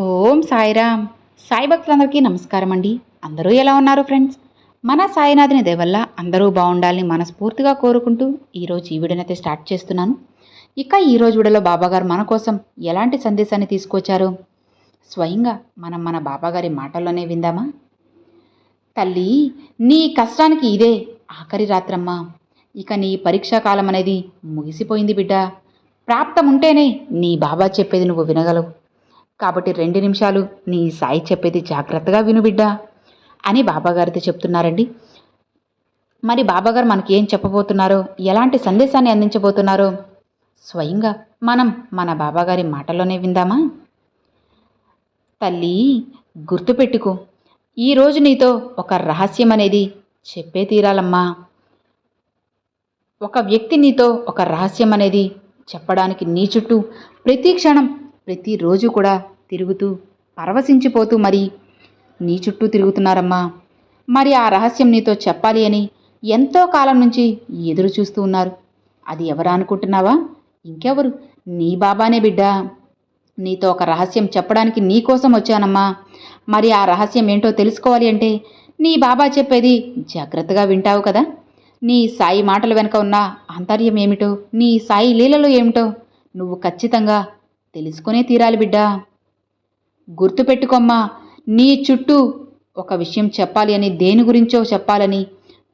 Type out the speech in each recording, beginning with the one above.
ఓం సాయిరామ్. సాయి భక్తులందరికీ నమస్కారం అండి అందరూ ఎలా ఉన్నారు ఫ్రెండ్స్? మన సాయినాథుని దేవల్ల అందరూ బాగుండాలని మనస్ఫూర్తిగా కోరుకుంటూ ఈరోజు ఈ వీడియోనైతే స్టార్ట్ చేస్తున్నాను. ఇక ఈరోజు వీడియోలో బాబాగారు మన కోసం ఎలాంటి సందేశాన్ని తీసుకొచ్చారు? స్వయంగా మనం మన బాబాగారి మాటల్లోనే విందామా? తల్లి నీ కష్టానికి ఇదే ఆఖరి రాత్రమ్మా. ఇక నీ పరీక్షా కాలం అనేది ముగిసిపోయింది బిడ్డ. ప్రాప్తం ఉంటేనే నీ బాబా చెప్పేది నువ్వు వినగలవు. కాబట్టి రెండు నిమిషాలు నీ సాయి చెప్పేది జాగ్రత్తగా విను బిడ్డా అని బాబాగారితో చెప్తున్నారండి. మరి బాబాగారు మనకి ఏం చెప్పబోతున్నారో ఎలాంటి సందేశాన్ని అందించబోతున్నారో స్వయంగా మనం మన బాబాగారి మాటలోనే విందామా? తల్లి గుర్తుపెట్టుకో ఈరోజు నీతో ఒక రహస్యం అనేది చెప్పే తీరాలమ్మా. ఒక వ్యక్తి నీతో ఒక రహస్యం అనేది చెప్పడానికి నీ చుట్టూ ప్రతి క్షణం ప్రతిరోజు కూడా తిరుగుతూ పరవశించిపోతూ మరి నీ చుట్టూ తిరుగుతున్నారమ్మా. మరి ఆ రహస్యం నీతో చెప్పాలి అని ఎంతో కాలం నుంచి ఎదురు చూస్తూ ఉన్నారు. అది ఎవరా అనుకుంటున్నావా? ఇంకెవరు? నీ బాబానే బిడ్డా. నీతో ఒక రహస్యం చెప్పడానికి నీకోసం వచ్చానమ్మా. మరి ఆ రహస్యం ఏంటో తెలుసుకోవాలి అంటే నీ బాబా చెప్పేది జాగ్రత్తగా వింటావు కదా. నీ సాయి మాటల వెనుక ఉన్న ఆంతర్యం ఏమిటో నీ సాయి లీలలు ఏమిటో నువ్వు ఖచ్చితంగా తెలుసుకునే తీరాలి బిడ్డా. గుర్తుపెట్టుకోమ్మా నీ చుట్టూ ఒక విషయం చెప్పాలి అని దేని గురించో చెప్పాలని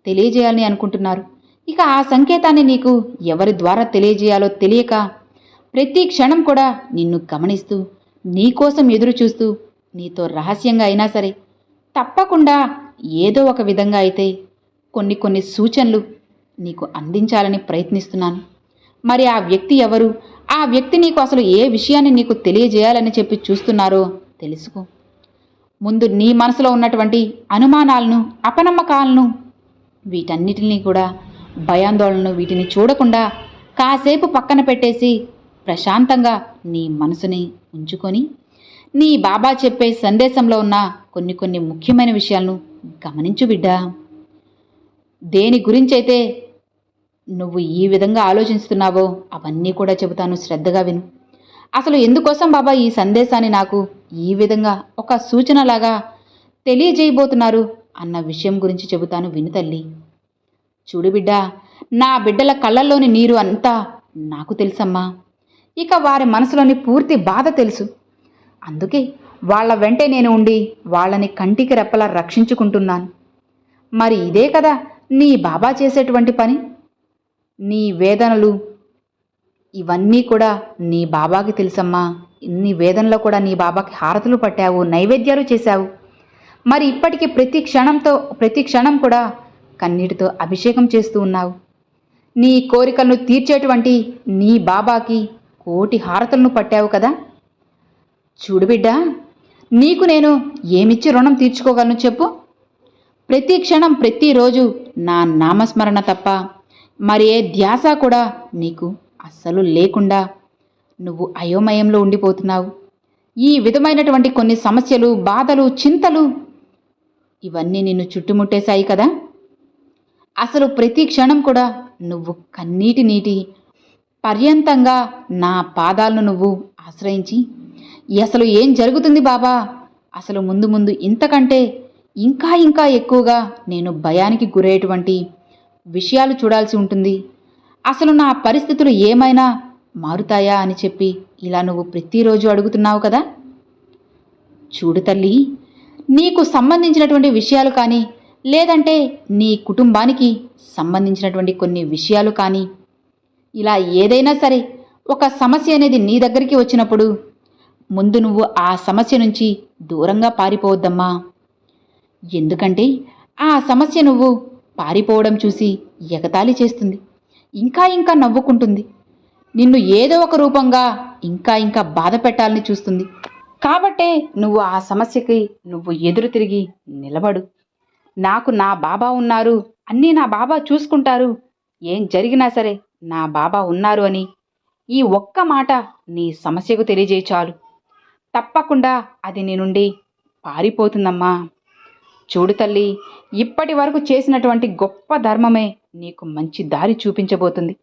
తెలియజేయాలని అనుకుంటున్నారు. ఇక ఆ సంకేతాన్ని నీకు ఎవరి ద్వారా తెలియజేయాలో తెలియక ప్రతి క్షణం కూడా నిన్ను గమనిస్తూ నీకోసం ఎదురు చూస్తూ నీతో రహస్యంగా అయినా సరే తప్పకుండా ఏదో ఒక విధంగా అయితే కొన్ని కొన్ని సూచనలు నీకు అందించాలని ప్రయత్నిస్తున్నాను. మరి ఆ వ్యక్తి ఎవరు? ఆ వ్యక్తి నీకు అసలు ఏ విషయాన్ని నీకు తెలియజేయాలని చెప్పి చూస్తున్నారో తెలుసుకో. ముందు నీ మనసులో ఉన్నటువంటి అనుమానాలను అపనమ్మకాలను వీటన్నిటిని కూడా భయాందోళనను వీటిని చూడకుండా కాసేపు పక్కన పెట్టేసి ప్రశాంతంగా నీ మనసుని ఉంచుకొని నీ బాబా చెప్పే సందేశంలో ఉన్న కొన్ని కొన్ని ముఖ్యమైన విషయాలను గమనించు బిడ్డా. దేని గురించైతే నువ్వు ఈ విధంగా ఆలోచిస్తున్నావో అవన్నీ కూడా చెబుతాను శ్రద్ధగా విను. అసలు ఎందుకోసం బాబా ఈ సందేశాన్ని నాకు ఈ విధంగా ఒక సూచనలాగా తెలియజేయబోతున్నారు అన్న విషయం గురించి చెబుతాను విను తల్లి. చూడు బిడ్డా నా బిడ్డల కళ్ళల్లోని నీరు అంతా నాకు తెలుసమ్మా. ఇక వారి మనసులోని పూర్తి బాధ తెలుసు. అందుకే వాళ్ళ వెంటే నేను ఉండి వాళ్ళని కంటికి రెప్పలా రక్షించుకుంటున్నాను. మరి ఇదే కదా నీ బాబా చేసేటువంటి పని? నీ వేదనలు ఇవన్నీ కూడా నీ బాబాకి తెలుసమ్మా. ఇన్ని వేదనలో కూడా నీ బాబాకి హారతులు పట్టావు నైవేద్యాలు చేశావు. మరి ఇప్పటికీ ప్రతి క్షణంతో ప్రతి క్షణం కూడా కన్నీటితో అభిషేకం చేస్తూ ఉన్నావు. నీ కోరికలను తీర్చేటువంటి నీ బాబాకి కోటి హారతులను పట్టావు కదా. చూడు బిడ్డ నీకు నేను ఏమిచ్చి రుణం తీర్చుకోగలను చెప్పు? ప్రతి క్షణం ప్రతిరోజు నా నామస్మరణ తప్ప మరి ఏ ధ్యాస కూడా నీకు అస్సలు లేకుండా నువ్వు అయోమయంలో ఉండిపోతున్నావు. ఈ విధమైనటువంటి కొన్ని సమస్యలు బాధలు చింతలు ఇవన్నీ నిన్ను చుట్టుముట్టేశాయి కదా? అసలు ప్రతి క్షణం కూడా నువ్వు కన్నీటి నీటి పర్యంతంగా నా పాదాలను నువ్వు ఆశ్రయించి అసలు ఏం జరుగుతుంది బాబా? అసలు ముందు ముందు ఇంతకంటే ఇంకా ఇంకా ఎక్కువగా నేను భయానికి గురయ్యేటువంటి విషయాలు చూడాల్సి ఉంటుంది. అసలు నా పరిస్థితులు ఏమైనా మారుతాయా అని చెప్పి ఇలా నువ్వు ప్రతిరోజు అడుగుతున్నావు కదా? చూడు తల్లి నీకు సంబంధించినటువంటి విషయాలు కానీ లేదంటే నీ కుటుంబానికి సంబంధించినటువంటి కొన్ని విషయాలు కానీ ఇలా ఏదైనా సరే ఒక సమస్య అనేది నీ దగ్గరికి వచ్చినప్పుడు ముందు నువ్వు ఆ సమస్య నుంచి దూరంగా పారిపోవద్దమ్మా. ఎందుకంటే ఆ సమస్య నువ్వు పారిపోవడం చూసి ఎగతాళి చేస్తుంది. ఇంకా ఇంకా నవ్వుకుంటుంది. నిన్ను ఏదో ఒక రూపంగా ఇంకా ఇంకా బాధ పెట్టాలని చూస్తుంది. కాబట్టే నువ్వు ఆ సమస్యకి నువ్వు ఎదురు తిరిగి నిలబడు. నాకు నా బాబా ఉన్నారు. అన్నీ నా బాబా చూసుకుంటారు. ఏం జరిగినా సరే నా బాబా ఉన్నారు అని ఈ ఒక్క మాట నీ సమస్యకు తెలియజేయ చాలు. తప్పకుండా అది నీ నుండి పారిపోతుందమ్మా. చూడు తల్లి ఇప్పటి వరకు చేసినటువంటి గొప్ప ధర్మమే నీకు మంచి దారి చూపించబోతుంది.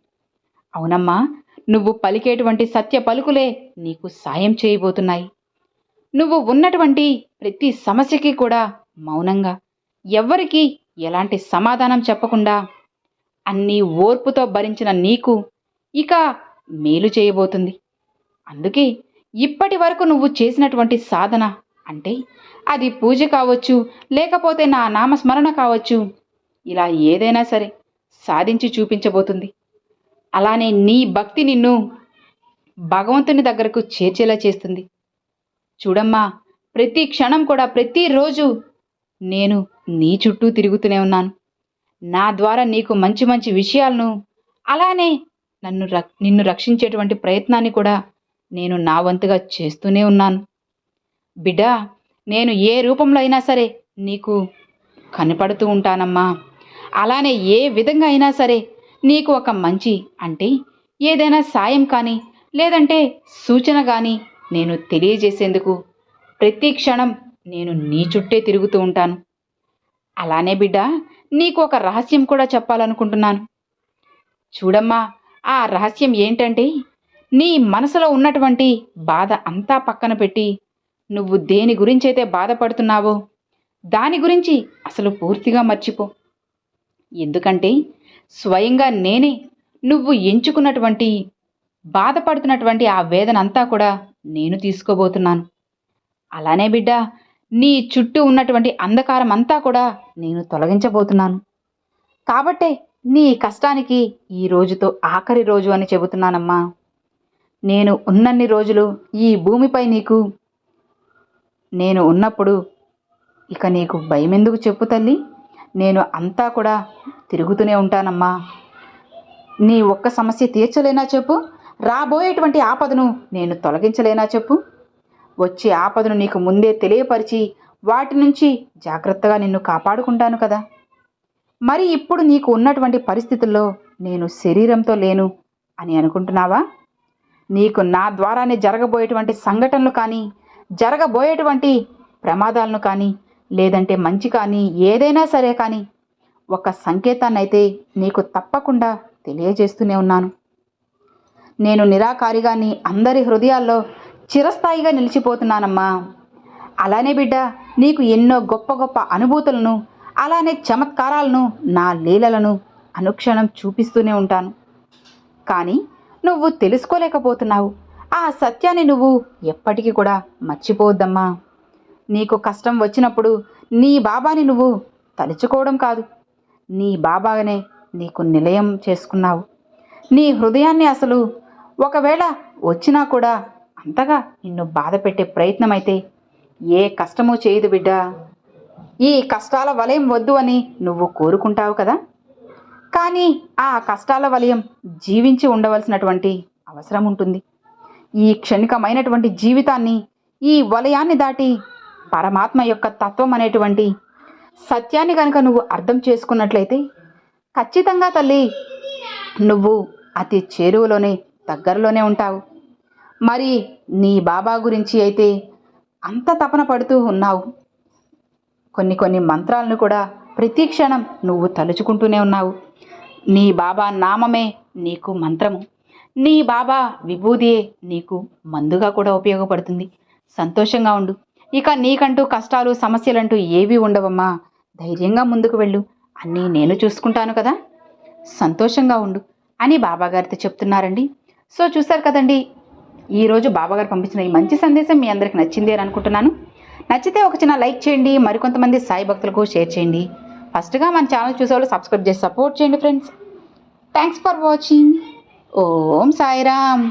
అవునమ్మా నువ్వు పలికేటువంటి సత్య పలుకులే నీకు సాయం చేయబోతున్నాయి. నువ్వు ఉన్నటువంటి ప్రతి సమస్యకి కూడా మౌనంగా ఎవ్వరికీ ఎలాంటి సమాధానం చెప్పకుండా అన్నీ ఓర్పుతో భరించిన నీకు ఇక మేలు చేయబోతుంది. అందుకే ఇప్పటి వరకు నువ్వు చేసినటువంటి సాధన అంటే అది పూజ కావచ్చు లేకపోతే నా నామస్మరణ కావచ్చు. ఇలా ఏదైనా సరే సాధించి చూపించబోతుంది. అలానే నీ భక్తి నిన్ను భగవంతుని దగ్గరకు చేర్చేలా చేస్తుంది. చూడమ్మా ప్రతి క్షణం కూడా ప్రతిరోజు నేను నీ చుట్టూ తిరుగుతూనే ఉన్నాను. నా ద్వారా నీకు మంచి మంచి విషయాలను అలానే నన్ను రక్ నిన్ను రక్షించేటువంటి ప్రయత్నాన్ని కూడా నేను నా వంతుగా చేస్తూనే ఉన్నాను. బిడ్డా నేను ఏ రూపంలో అయినా సరే నీకు కనపడుతూ ఉంటానమ్మా. అలానే ఏ విధంగా అయినా సరే నీకు ఒక మంచి అంటే ఏదైనా సాయం కానీ లేదంటే సూచన కానీ నేను తెలియజేసేందుకు ప్రతి క్షణం నేను నీ చుట్టే తిరుగుతూ ఉంటాను. అలానే బిడ్డ నీకు ఒక రహస్యం కూడా చెప్పాలనుకుంటున్నాను. చూడమ్మా ఆ రహస్యం ఏంటంటే నీ మనసులో ఉన్నటువంటి బాధ అంతా పక్కన పెట్టి నువ్వు దేని గురించైతే బాధపడుతున్నావో దాని గురించి అసలు పూర్తిగా మర్చిపో. ఎందుకంటే స్వయంగా నేనే నువ్వు ఎంచుకున్నటువంటి బాధపడుతున్నటువంటి ఆ వేదన అంతా కూడా నేను తీసుకోబోతున్నాను. అలానే బిడ్డ నీ చుట్టూ ఉన్నటువంటి అంధకారం అంతా కూడా నేను తొలగించబోతున్నాను. కాబట్టే నీ కష్టానికి ఈ రోజుతో ఆఖరి రోజు అని చెబుతున్నానమ్మా. నేను ఉన్నన్ని రోజులు ఈ భూమిపై నీకు నేను ఉన్నప్పుడు ఇక నీకు భయం ఎందుకు చెప్పు తల్లి. నేను అంతా కూడా తిరుగుతూనే ఉంటానమ్మా. నీ ఒక్క సమస్య తీర్చలేనా చెప్పు? రాబోయేటువంటి ఆపదను నేను తొలగించలేనా చెప్పు? వచ్చే ఆపదను నీకు ముందే తెలియపరిచి వాటి నుంచి జాగ్రత్తగా నిన్ను కాపాడుకుంటాను కదా. మరి ఇప్పుడు నీకు ఉన్నటువంటి పరిస్థితుల్లో నేను శరీరంతో లేను అని అనుకుంటున్నావా? నీకు నా ద్వారానే జరగబోయేటువంటి సంఘటనలు కానీ జరగబోయేటువంటి ప్రమాదాలను కానీ లేదంటే మంచి కానీ ఏదైనా సరే కానీ ఒక సంకేతాన్ని అయితే నీకు తప్పకుండా తెలియజేస్తూనే ఉన్నాను. నేను నిరాకారిగా నీ అందరి హృదయాల్లో చిరస్థాయిగా నిలిచిపోతున్నానమ్మా. అలానే బిడ్డ నీకు ఎన్నో గొప్ప గొప్ప అనుభూతులను అలానే చమత్కారాలను నా లీలలను అనుక్షణం చూపిస్తూనే ఉంటాను. కానీ నువ్వు తెలుసుకోలేకపోతున్నావు. ఆ సత్యాన్ని నువ్వు ఎప్పటికీ కూడా మర్చిపోవద్దమ్మా. నీకు కష్టం వచ్చినప్పుడు నీ బాబాని నువ్వు తలుచుకోవడం కాదు. నీ బాబాగానే నీకు నిలయం చేసుకున్నావు. నీ హృదయాన్ని అసలు ఒకవేళ వచ్చినా కూడా అంతగా నిన్ను బాధ పెట్టే ప్రయత్నం అయితే ఏ కష్టమూ చేయదు బిడ్డ. ఈ కష్టాల వలయం వద్దు అని నువ్వు కోరుకుంటావు కదా? కానీ ఆ కష్టాల వలయం జీవించి ఉండవలసినటువంటి అవసరం ఉంటుంది. ఈ క్షణికమైనటువంటి జీవితాన్ని ఈ వలయాన్ని దాటి పరమాత్మ యొక్క తత్వం అనేటువంటి సత్యాన్ని కనుక నువ్వు అర్థం చేసుకున్నట్లయితే ఖచ్చితంగా తల్లి నువ్వు అతి చేరువలోనే దగ్గరలోనే ఉంటావు. మరి నీ బాబా గురించి అయితే అంత తపన పడుతూ ఉన్నావు. కొన్ని కొన్ని మంత్రాలను కూడా ప్రతి క్షణం నువ్వు తలుచుకుంటూనే ఉన్నావు. నీ బాబా నామమే నీకు మంత్రము. నీ బాబా విభూదియే నీకు మందుగా కూడా ఉపయోగపడుతుంది. సంతోషంగా ఉండు. ఇక నీకంటూ కష్టాలు సమస్యలంటూ ఏవీ ఉండవమ్మా. ధైర్యంగా ముందుకు వెళ్ళు. అన్నీ నేను చూసుకుంటాను కదా. సంతోషంగా ఉండు అని బాబాగారితో చెప్తున్నారండి. సో చూశారు కదండి ఈరోజు బాబాగారు పంపించిన ఈ మంచి సందేశం మీ అందరికి నచ్చింది అని అనుకుంటున్నాను. నచ్చితే ఒక చిన్న లైక్ చేయండి మరికొంతమంది సాయి భక్తులకు షేర్ చేయండి. ఫస్ట్గా మన ఛానల్ చూసేవాళ్ళు సబ్స్క్రైబ్ చేసి సపోర్ట్ చేయండి friends. Thanks for watching. Om Sairam